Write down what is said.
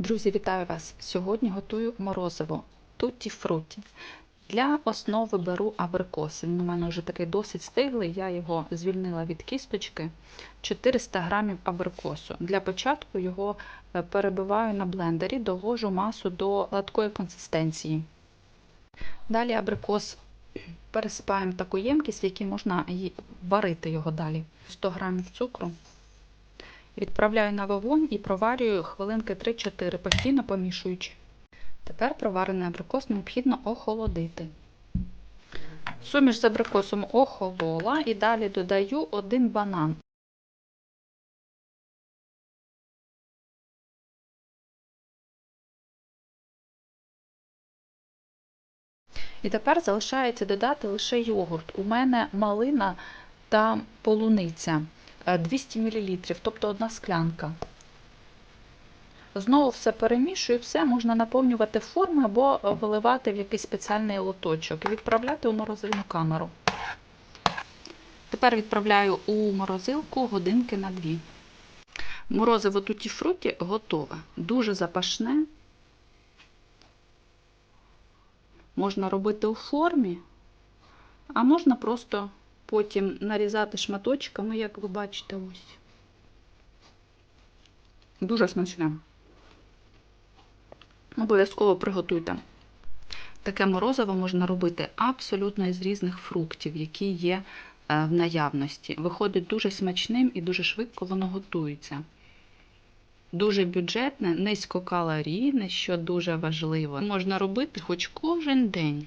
Друзі, вітаю вас! Сьогодні готую морозиво тутті фруті. Для основи беру абрикос. Він у мене вже такий досить стиглий, я його звільнила від кісточки. 400 г абрикосу. Для початку його е, перебиваю на блендері, довожу масу до гладкої консистенції. Далі абрикос пересипаємо в таку ємкість, в якій можна варити його далі. 100 г цукру. Відправляю на вогонь і проварюю хвилинки 3-4, постійно помішуючи. Тепер проварений абрикос необхідно охолодити. Суміш з абрикосом охолола і далі додаю один банан. І тепер залишається додати лише йогурт. У мене малина та полуниця 200 мл, тобто одна склянка. Знову все перемішую, все можна наповнювати форми або виливати в якийсь спеціальний лоточок і відправляти у морозильну камеру. Тепер відправляю у морозилку годинки на дві. Морозиво туті фруті готове. Дуже запашне. Можна робити у формі, а можна просто потім нарізати шматочками, як ви бачите, ось. Дуже смачне. Обов'язково приготуйте. Таке морозиво можна робити абсолютно із різних фруктів, які є е, в наявності. Виходить дуже смачним і дуже швидко воно готується. Дуже бюджетне, низькокалорійне, що дуже важливо. Можна робити хоч кожен день.